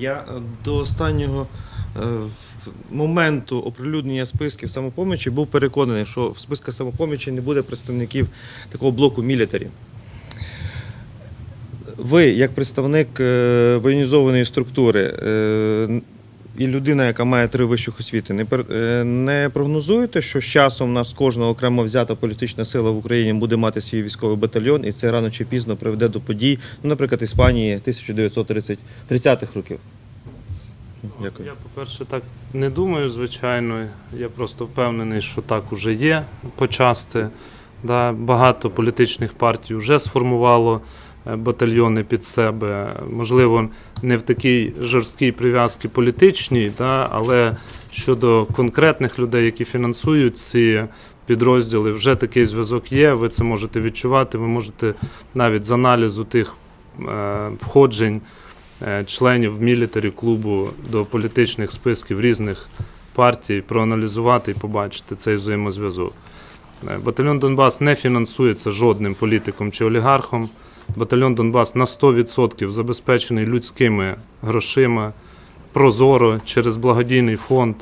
Я е, до останнього е, моменту оприлюднення списків самопомічі був переконаний, що в списках самопомічі не буде представників такого блоку мілітарі. Ви, як представник е, воєнізованої структури і людина, яка має три вищих освіти, не, е, не прогнозуєте, що з часом у нас кожна окремо взята політична сила в Україні буде мати свій військовий батальйон, і це рано чи пізно приведе до подій, ну, наприклад, Іспанії 1930-х років? Дякую. Я, по-перше, так не думаю, звичайно. Я просто впевнений, що так уже є почасти. Да, багато політичних партій вже сформувало батальйони під себе. Можливо, не в такій жорсткій прив'язці політичній, да, але щодо конкретних людей, які фінансують ці підрозділи, вже такий зв'язок є. Ви це можете відчувати. Ви можете навіть з аналізу тих е, входжень е, членів мілітарі клубу до політичних списків різних партій проаналізувати і побачити цей взаємозв'язок. Е, Батальйон Донбас не фінансується жодним політиком чи олігархом. Батальйон Донбас на 100% забезпечений людськими грошима, прозоро через благодійний фонд.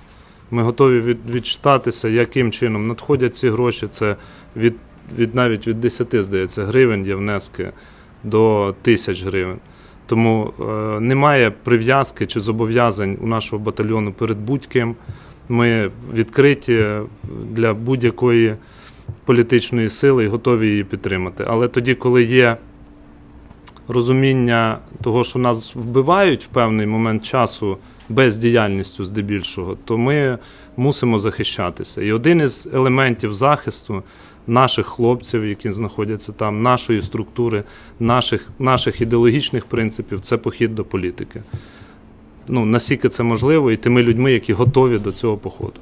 Ми готові від, відчитатися, яким чином надходять ці гроші. Це від, від навіть від 10, здається, гривень є внески до тисяч гривень. Тому е, немає прив'язки чи зобов'язань у нашого батальйону перед будь-ким. Ми відкриті для будь-якої політичної сили і готові її підтримати. Але тоді, коли є розуміння того, що нас вбивають в певний момент часу бездіяльністю здебільшого, то ми мусимо захищатися. І один із елементів захисту наших хлопців, які знаходяться там, нашої структури, наших, наших ідеологічних принципів це похід до політики. Ну, наскільки це можливо, і тими людьми, які готові до цього походу.